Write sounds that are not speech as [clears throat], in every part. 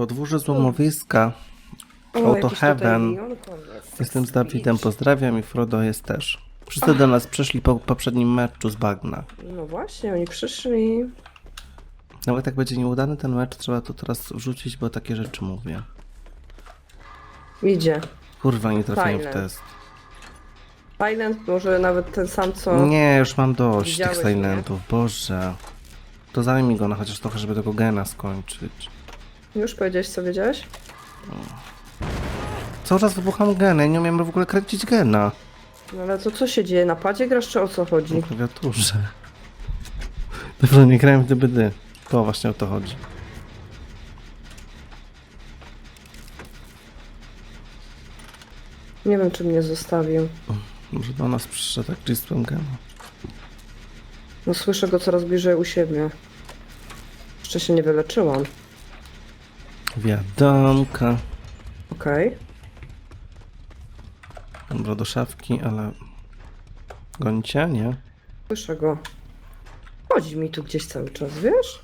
Podwórze złomowiska. Auto Heaven. Jestem z Dawidem, pozdrawiam i Frodo jest też. Wszyscy do nas przyszli po poprzednim meczu z bagna. No właśnie, oni przyszli. Nawet jak będzie nieudany ten mecz, trzeba to teraz wrzucić, bo takie rzeczy mówię. Idzie. Kurwa, nie trafiłem w test. Silent, może nawet ten sam co... Nie, już mam dość Widziałeś tych mnie? silentów, boże. To zajmij go na chociaż trochę, żeby tego gena skończyć. Już powiedziałeś co wiedziałeś? Cały czas wybucham geny, nie umiem w ogóle kręcić gena. No ale to co się dzieje? Na padzie grasz czy o co chodzi? Na klawiaturze. Dobrze, nie grałem w DBD. To właśnie o to chodzi. Nie wiem czy mnie zostawił. Może do nas przyszedł tak czystym gena. No słyszę go coraz bliżej u siebie. Jeszcze się nie wyleczyłam. Wiadomka. Okej. Dobra, do szafki, ale... Gonicie? Nie? Słyszę go. Chodzi mi tu gdzieś cały czas, wiesz?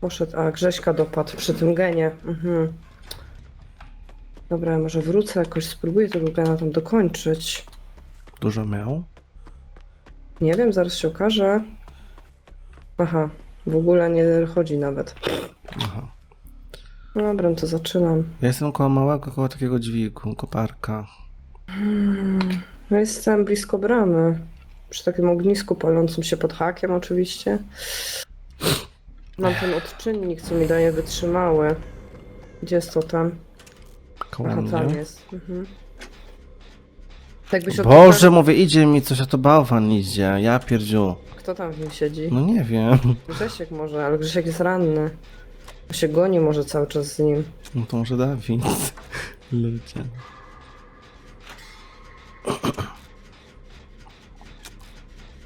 Poszedł, a Grześka dopadł przy tym genie. Mhm. Dobra, może wrócę jakoś, spróbuję tego gena tam dokończyć. Dużo miał? Nie wiem, zaraz się okaże. Aha, w ogóle nie chodzi nawet. Aha. No Dobra, to zaczynam. Ja jestem koło małego, koło takiego dźwigu, koparka. Ja jestem blisko bramy. Przy takim ognisku palącym się pod hakiem oczywiście. Mam ten odczynnik, co mi daje wytrzymały. Gdzie jest to tam? Koło Aha, tam jest. Mhm. Jakbyś Boże, mówię, idzie mi coś, a to bałwan idzie. Ja pierdziu. Kto tam w nim siedzi? No nie wiem. [laughs] Grzesiek może, ale Grzesiek jest ranny. Bo się goni może cały czas z nim. No to może Dawid. [laughs] Ludzie. [clears throat]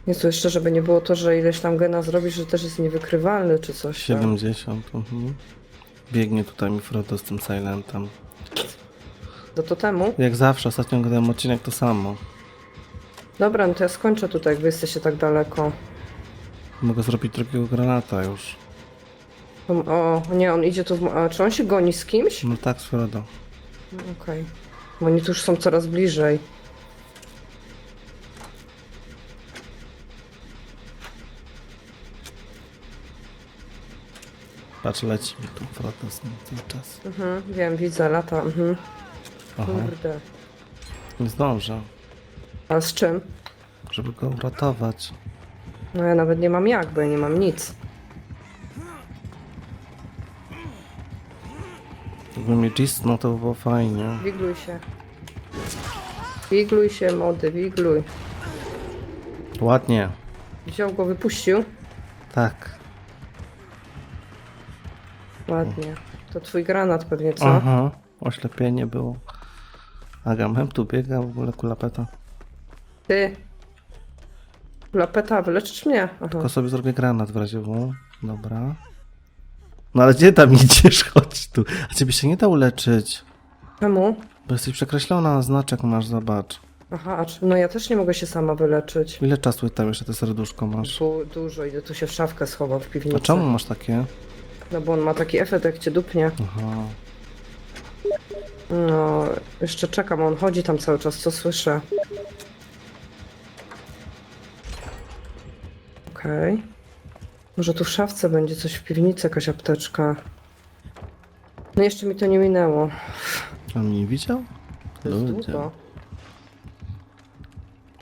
Nie tu jeszcze, żeby nie było to, że ileś tam gena zrobisz, że też jest niewykrywalny czy coś. tam. 70. Mhm. Biegnie tutaj mi Frodo z tym Silentem. Do totemu? Jak zawsze, ostatnio oglądałem odcinek to samo. Dobra, no to ja skończę tutaj, jak wy jesteście tak daleko. Mogę zrobić drugiego granata już. O, nie, on idzie tu w... A, czy on się goni z kimś? No tak, z Frodo. No, Okej. Bo oni tu już są coraz bliżej. Patrz, leci mi tu Frodo z nim cały czas. Mhm, wiem, widzę, lata. Mhm. Aha, Kurde. nie zdążę. A z czym? Żeby go uratować. No ja nawet nie mam jak, bo ja nie mam nic. Jakby mi cisnął, to by było fajnie. Wigluj się. Wigluj się, młody, wigluj. Ładnie. Wziął go, wypuścił. Tak. Ładnie. To twój granat pewnie, co? Aha. Oślepienie było. Agamem tu biega, w ogóle kulapeta. Ty. Lapeta, wyleczysz mnie? Aha. Tylko sobie zrobię granat w razie W. Dobra. No ale gdzie tam [laughs] idziesz? Chodź tu. A ciebie się nie da uleczyć. Czemu? Bo jesteś przekreślona, znaczek masz, zobacz. Aha, a czy- no ja też nie mogę się sama wyleczyć. Ile czasu tam jeszcze te serduszko masz? Tu dużo, idę tu się w szafkę schował w piwnicy. A czemu masz takie? No bo on ma taki efekt, jak cię dupnie. Aha. No, jeszcze czekam, on chodzi tam cały czas, co słyszę. Okej. Może tu w szafce będzie coś w piwnicy, jakaś apteczka. No jeszcze mi to nie minęło. On mnie nie widział? To jest Ludzie. długo.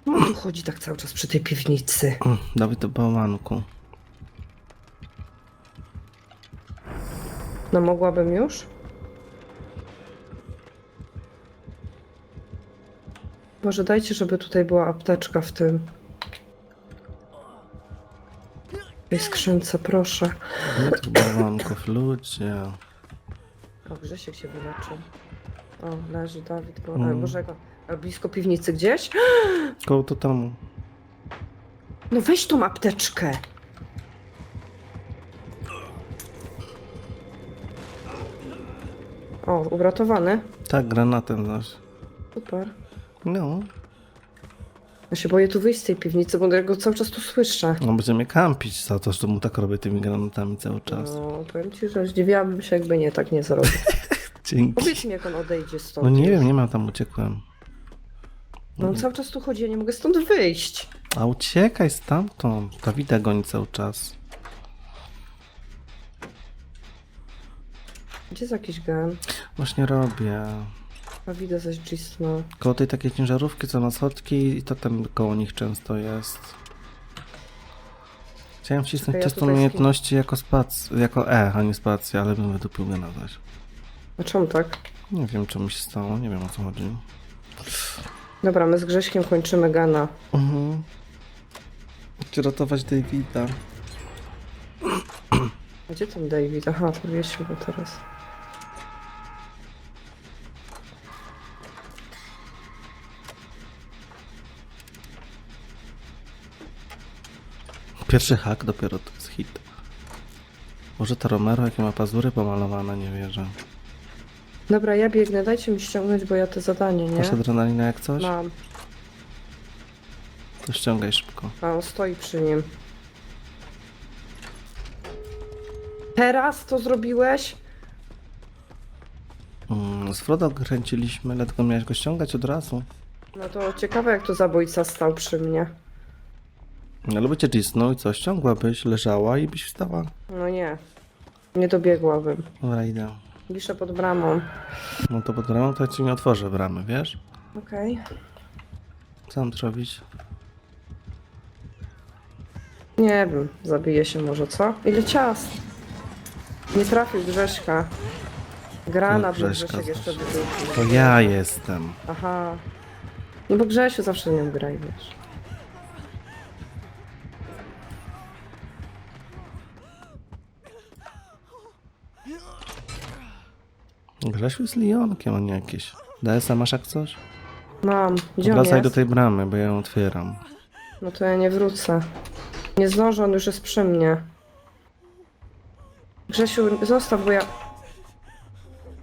No tu chodzi tak cały czas przy tej piwnicy. Mm, Dawid do bałwanku. No mogłabym już? Może dajcie, żeby tutaj była apteczka w tym. W tej skrzynce, proszę. Tych bałwanków, ludzie. O, Grzesiek się wyleczył. O, leży Dawid, bo... Mm. Mm. Bożego. A blisko piwnicy gdzieś? [gasps] Koło to temu. No weź tą apteczkę. O, uratowany. Tak, granatem zaś. Super. No. Ja się boję tu wyjść z tej piwnicy, bo ja go cały czas tu słyszę. No będziemy kampić za to, że mu tak robię tymi granatami cały czas. No, powiem ci, że zdziwiłabym się, jakby nie, tak nie zrobił. [laughs] Dzięki. Powiedz mi, jak on odejdzie stąd. No nie już. wiem, nie mam tam uciekłem. No on cały czas tu chodzi, ja nie mogę stąd wyjść. A uciekaj stamtąd. Dawida goni cały czas. Gdzie jest jakiś gen? Właśnie robię. A widzę zaś cisnął. Koło tej takiej ciężarówki, co na schodki i to tam koło nich często jest. Chciałem wcisnąć Czekaj, ja tutaj umiejętności jako spac, jako E, a nie spację, ale bym wydupił go nadać. A czemu tak? Nie wiem, co mi się stało, nie wiem o co chodzi. Dobra, my z Grześkiem kończymy gana. Mhm. Chcę ratować Davida. A Gdzie ten David? Aha, powiesił go teraz. Pierwszy hak dopiero to jest hit. Może to Romero, jakie ma pazury pomalowane, nie wierzę. Dobra, ja biegnę, dajcie mi ściągnąć, bo ja te zadanie, nie? Masz adrenalinę jak coś? Mam. To ściągaj szybko. A on stoi przy nim. Teraz to zrobiłeś? Mm, z Frodo kręciliśmy, dlatego miałeś go ściągać od razu. No to ciekawe, jak to zabójca stał przy mnie. No lubię cię cisnął i co, ściągłabyś, leżała i byś wstała. No nie. Nie dobiegłabym. Dobra, idę. Wiszę pod bramą. No to pod bramą to ja ci nie otworzę bramy, wiesz? Okej. Co mam tu robić? Nie wiem, zabije się może, co? Ile ciast? Nie trafił Grześka. Granat No, by Grześka Grzesiek jeszcze znaczy. To ja jestem. Aha. No bo Grzesiu zawsze nie graj, wiesz. Grzesiu jest Lionkiem, a nie jakieś. DS-a masz jak coś? Mam. Gdzie on Wracaj jest? do tej bramy, bo ja ją otwieram. No to ja nie wrócę. Nie zdążę, on już jest przy mnie. Grzesiu, zostaw, bo ja...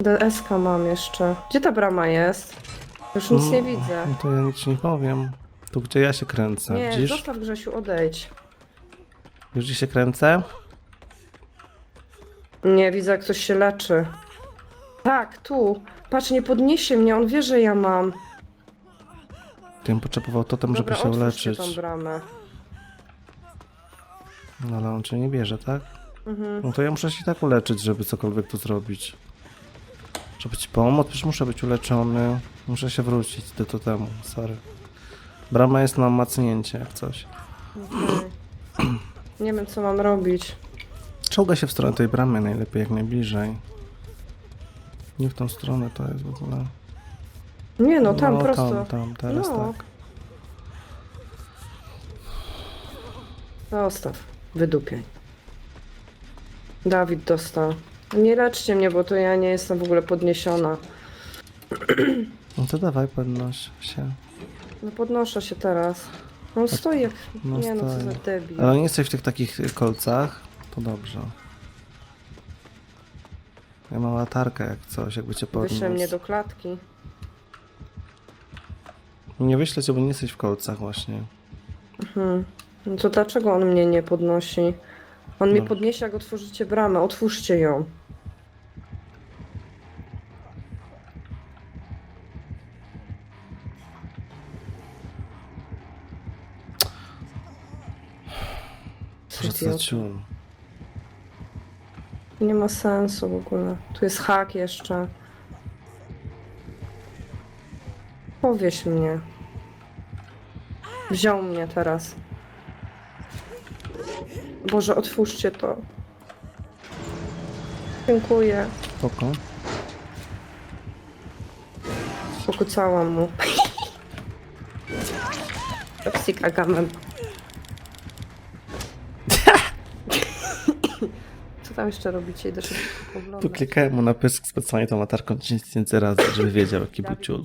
DSK mam jeszcze. Gdzie ta brama jest? Już nic nie widzę. No to ja nic nie powiem. Tu gdzie ja się kręcę, Nie, widzisz? zostaw Grzesiu, odejdź. Wiesz gdzie się kręcę? Nie, widzę jak ktoś się leczy. Tak, tu. Patrz, nie podniesie mnie, on wie, że ja mam. Tym potrzebował totem, żeby Dobra, się otwórzcie uleczyć. tą bramę. No ale on cię nie bierze, tak? Mhm. No to ja muszę się tak uleczyć, żeby cokolwiek tu zrobić. Żeby ci pomóc, przecież muszę być uleczony. Muszę się wrócić do totemu, sorry. Brama jest na macnięcie, jak coś. Okej. Nie wiem, co mam robić. Czołga się w stronę tej bramy najlepiej, jak najbliżej. Nie w tą stronę to jest w ogóle. Nie no, tam prosto. Tam, tam, teraz No. tak. Zostaw. Wydupiaj. Dawid dostał. Nie leczcie mnie, bo to ja nie jestem w ogóle podniesiona. [clears throat] No to dawaj, podnoś się. No podnoszę się teraz. On stoi jak... No nie no, co stoi. za debil. Ale nie jesteś w tych takich kolcach, to dobrze. Ja mam latarkę jak coś, jakby cię podniósł. Wyślę mnie do klatki. Nie wyślę cię, bo nie jesteś w kolcach właśnie. Hmm. No to dlaczego on mnie nie podnosi? On mnie No. podniesie, jak otworzycie bramę. Otwórzcie ją. Ciul. Nie ma sensu w ogóle. Tu jest hak jeszcze. Powieś mnie. Wziął mnie teraz. Boże, otwórzcie to. Dziękuję. Spoko. Pokucałam mu. Toxic Agamem. [laughs] Tam jeszcze robicie? Idę szybko Tu poglądać. klikałem mu na pysk specjalnie tą latarką 10 tysięcy razy, żeby wiedział jaki był ciul.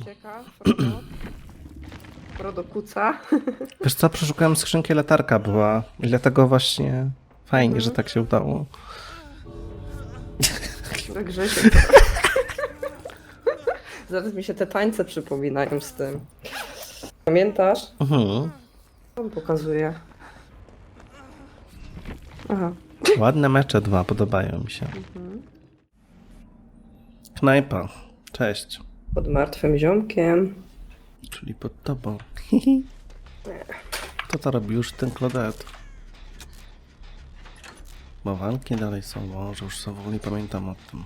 Frodo kuca. [clears throat] Wiesz co, przeszukałem skrzynkę latarka była i dlatego właśnie fajnie, że tak się udało. Grzesiek. Zaraz mi się te tańce przypominają z tym. Pamiętasz? Mhm. Co on pokazuje? Aha. Ładne mecze dwa, podobają mi się. Knajpa. Cześć. Pod martwym ziomkiem. Czyli pod tobą. To co robi już ten Claudette? Bawanki dalej są, może już są, nie pamiętam o tym.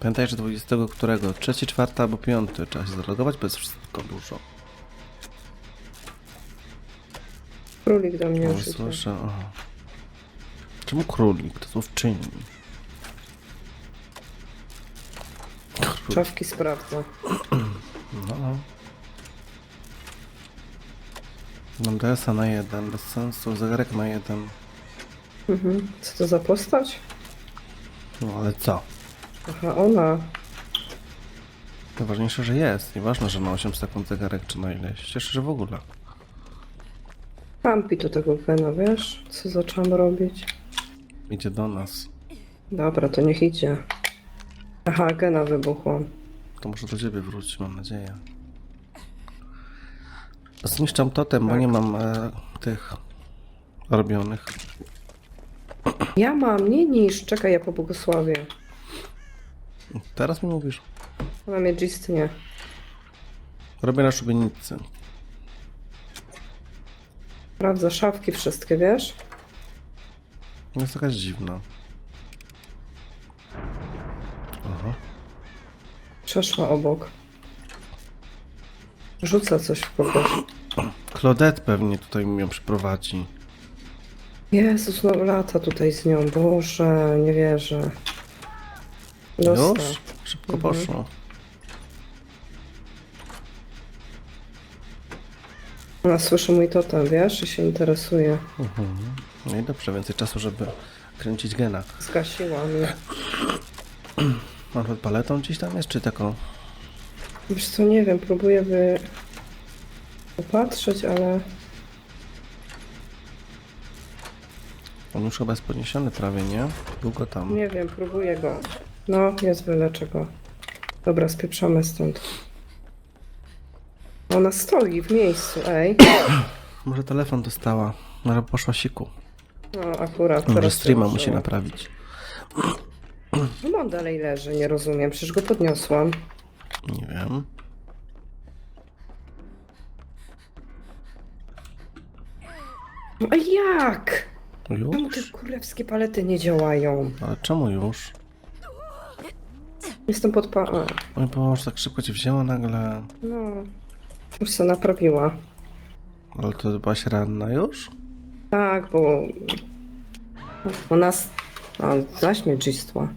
Pamiętaj, że 20 którego? Trzeci, czwarty albo piąty. Trzeba się zalogować, bo jest wszystko dużo. Królik do mnie O, idzie. słyszę. Aha. Czemu królik? To słowczyni. Król. Szafki sprawdzę. No, no. Mam DS-a na jeden, bez sensu, zegarek na jeden. Mhm. Co to za postać? No ale co? Aha, ona. Najważniejsze, że jest. Nieważne, że na 8 sekund zegarek czy na ileś. Cieszę, że w ogóle. Pampi do tego Gena, wiesz? Co zaczęłam robić? Idzie do nas. Dobra, to niech idzie. Aha, Gena wybuchła. To może do ciebie wróci, mam nadzieję. Zniszczam totem, bo Tak. nie mam e, tych robionych. Ja mam, nie niż. Czekaj, ja pobłogosławię. Teraz mi mówisz. Ona mnie nie. Robię na szubienicy. Sprawdza szafki wszystkie, wiesz? Jest jakaś dziwna. Aha. Przeszła obok. Rzuca coś w kogoś. Claudette pewnie tutaj mi ją przyprowadzi. Jezus, no lata tutaj z nią. Boże, nie wierzę. Dostał. Już? Szybko Mhm. poszło. Ona słyszy mój totem, wiesz? I się interesuje. Mhm. No i dobrze, więcej czasu, żeby kręcić gena. Zgasiła mnie. Mam pod paletą gdzieś tam jest, czy taką? Wiesz co, nie wiem, próbuję wy... popatrzeć, ale... On już chyba jest podniesiony prawie, nie? Długo tam. Nie wiem, próbuję go. No, jest, wyleczę go. Dobra, spieprzamy stąd. Ona stoi w miejscu, ej. [coughs] Może telefon dostała. Może poszła siku. No, akurat Może teraz się streama musi naprawić. No on dalej leży, nie rozumiem, przecież go podniosłam. Nie wiem. No a jak? Czemu te Już? kurewskie palety nie działają? Ale czemu już? Jestem pod pa... A, Oj Boże, tak szybko cię wzięła nagle. no, już się naprawiła. Ale to byłaś ranna już? Tak, bo... Ona... s- A, zaśmiecistła.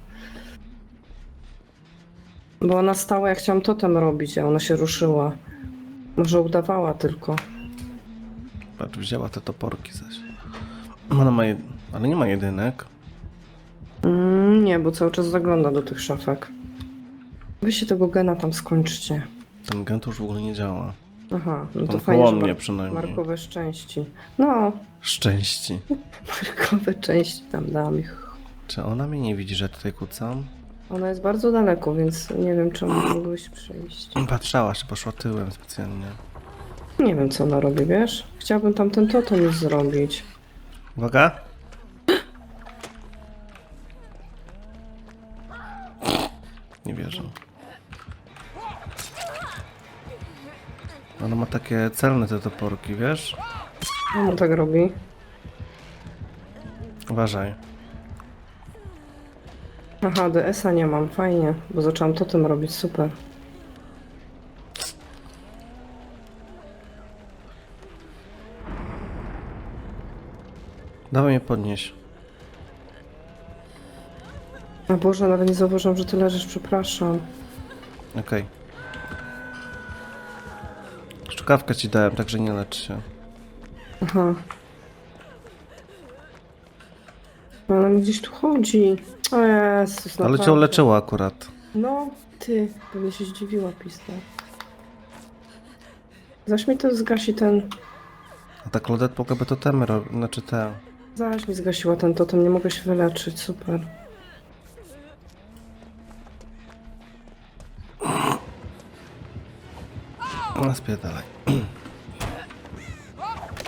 Bo ona stała, jak chciałam totem robić, a ona się ruszyła. Może udawała tylko. Patrz, wzięła te toporki zaś. Ona ma jed... Ale nie ma jedynek. Mm, nie, bo cały czas zagląda do tych szafek. Wy się tego gena tam skończcie. Ten gen to już w ogóle nie działa. Aha, no to fajnie, że mar- przynajmniej. markowe szczęści. No, Szczęści. [laughs] markowe części tam dam ich. Czy ona mnie nie widzi, że tutaj kucam? Ona jest bardzo daleko, więc nie wiem, czy mogłeś przejść. Patrzała się, poszła tyłem specjalnie. Nie wiem, co ona robi, wiesz? Chciałabym tam ten totem już zrobić. Uwaga! Takie celne te toporki, wiesz? Ona tak robi. Uważaj. Aha, DS-a nie mam, fajnie, bo zaczęłam totem robić, super. Dawaj mnie podnieś. A Boże, nawet nie zauważyłam, że ty leżysz, przepraszam. Okej. Szczukawkę ci dałem, także nie lecz się. Aha. No, Ale mi gdzieś tu chodzi. O Jezus, Ale cię naprawdę. uleczyło akurat. No, ty, pewnie się zdziwiła pista. Zaś mi to zgasi ten... A ta Claudette mogłaby to temy robić, znaczy te... Zaś mi zgasiła ten totem, nie mogę się wyleczyć, super. Ona spierdalaj.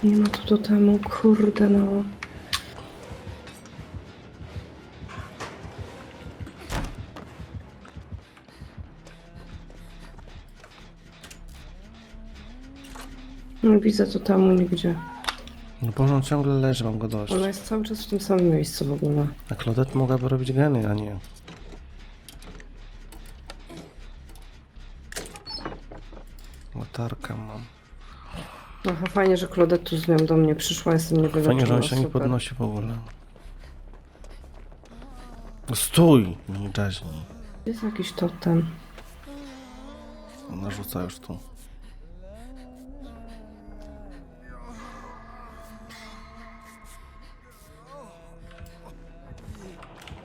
Nie ma tu totemu, kurde no. Nie widzę totemu nigdzie. No bo on ciągle leży, mam go dość. Ona jest cały czas w tym samym miejscu w ogóle. A Claudette mogłaby robić geny, a nie. Latarkę mam. Aha, fajnie, że Claudette tu z nią do mnie przyszła, jestem niewyleczona. Fajnie, że on się nie podnosi w ogóle. No Stój! Nie jaźni. Jest jakiś totem. Ona rzuca już tu.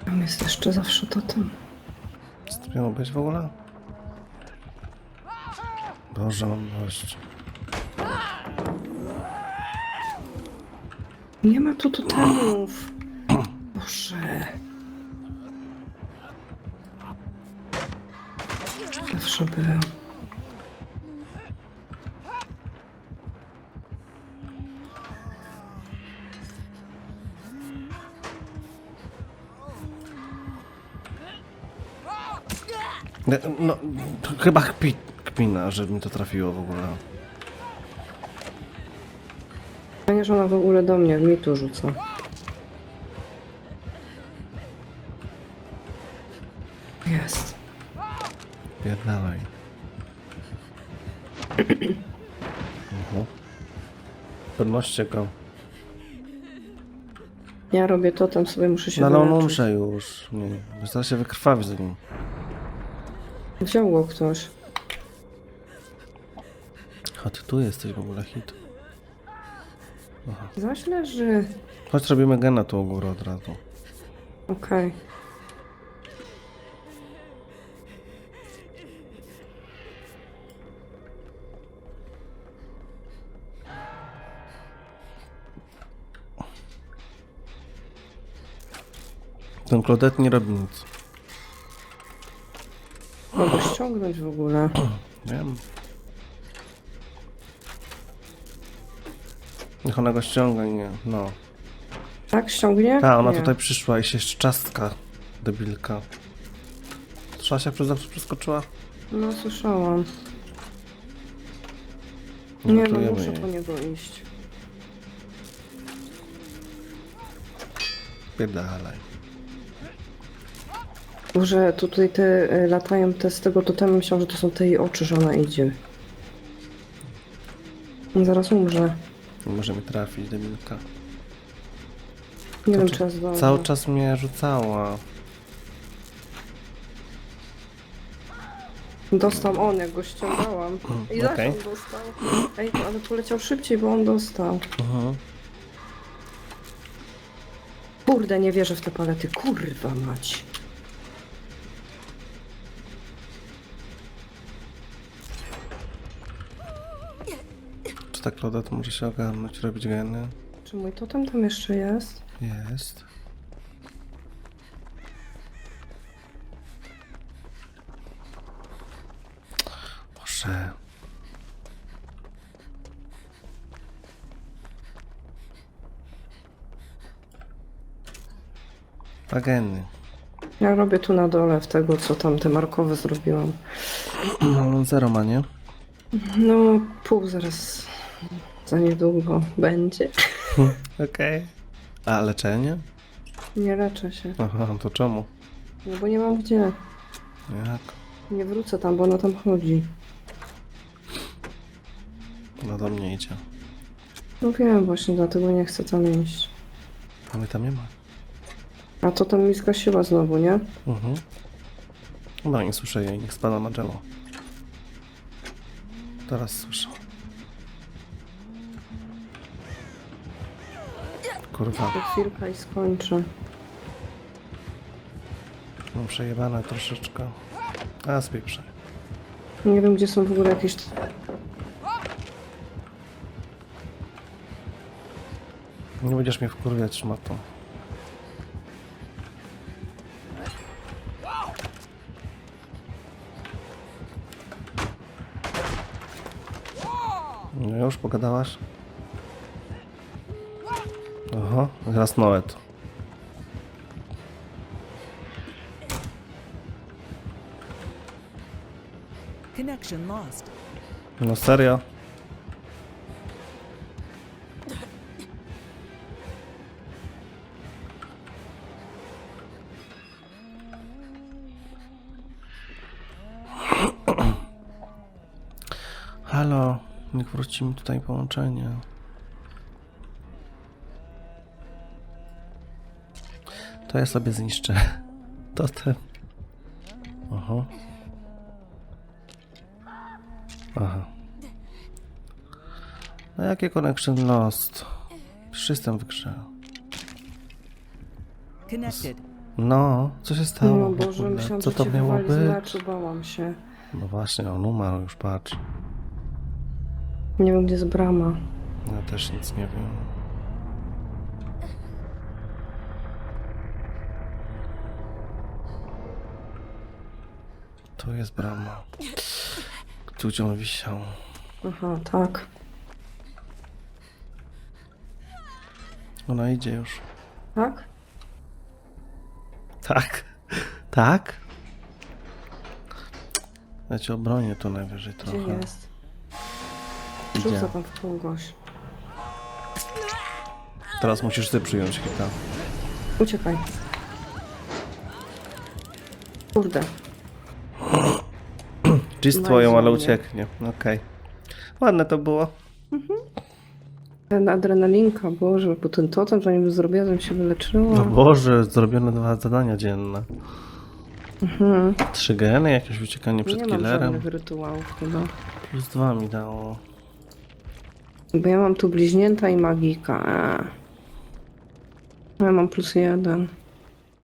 Tam jest jeszcze zawsze totem. Miało być w ogóle? Dość. Nie ma tu totemów. Boże. Zawsze. Nie, No, to chyba kpi, kpina, że mi to trafiło w ogóle. Że ona w ogóle do mnie, mi tu rzuca. Jest. Pierdalaj. Mhm. Podnoście go. Ja robię totem, sobie muszę się No ale on wyleczyć. umrze już. Nie, zaraz się wykrwawi za nim. Wziął go ktoś. A ty tu jesteś w ogóle hit. Zaś leży. Chodź robimy gena tu u góry od razu. Okej. Ten Claudette nie robi nic. Mogę ściągnąć w ogóle. Wiem. Niech ona go ściąga i nie. No. Tak, ściągnie? Ta, ona Nie. tutaj przyszła i się jeszcze czastka. Debilka. Trzeba się przez zawsze przeskoczyła? No, słyszałam. Nie, no ratujemy muszę jej. po niego iść. Pierdalaj. Boże, tutaj te y, latają te z tego totemu, myślałam, że to są te jej oczy, że ona idzie. Zaraz umrze. Nie może mi trafić, debilka. Nie wiem, czy- czy. Cały czas mnie rzucała. Dostał on, jak go ściągałam. [clears throat] I Okej. on dostał. Ej, ale poleciał szybciej, bo on dostał. Mhm. Kurde, nie wierzę w te palety. Kurwa mać. Czy ta Claudette może się ogarnąć, robić geny? Czy mój totem tam jeszcze jest? Jest. Boże. Ageny. Ja robię tu na dole w tego, co tam te markowe zrobiłam. No, zero ma, nie? No, pół zaraz za niedługo będzie. [laughs] Okej. A leczenie? Nie leczę się. Aha, to czemu? No bo nie mam gdzie. Jak? Nie wrócę tam, bo ona tam chodzi. No do mnie idzie. No wiem, właśnie dlatego nie chcę tam iść. A mnie tam nie ma. A to tam mi zgasiła znowu, nie? Mhm. No nie słyszę jej, niech spada na drzewo. Teraz słyszę. Kurwa, chwilka i skończę. mam przejebane troszeczkę. A, spieprzę. Nie wiem, gdzie są w ogóle jakieś... Nie będziesz mnie wkurwiać, szmato. No już pogadałaś? Aha, teraz Noet. Connection lost. No serio? Halo, niech wróci mi tutaj połączenie. To ja sobie zniszczę. [laughs] Totem. Aha. Aha. No jakie connection lost? Jestem w grze. Connected. No, co się stało? No Boże, myślałam, Co to cię miało być? bałam się. No właśnie, on umarł już, patrz. Nie wiem, gdzie jest brama. Ja też nic nie wiem. Tu jest brama. Tu gdzie on wisiał. Aha, tak. Ona idzie już. Tak? Tak? Tak? Ja cię obronię tu najwyżej Gdzie trochę. jest? Rzucę tam w kogoś. Teraz musisz ty przyjąć hita. Uciekaj. Kurde. Cheese No i twoją, ale ucieknie. Okej. Ładne to było. Ten adrenalinka, Boże, bo ten totem, zanim by zrobiła, zanim się wyleczyła. No Boże, zrobione dwa zadania dzienne. Mhm. Trzy geny, jakieś uciekanie przed Nie mam killerem. żadnych rytuałów chyba. Plus dwa mi dało. Bo ja mam tu bliźnięta i magika. Eee. Ja mam plus jeden.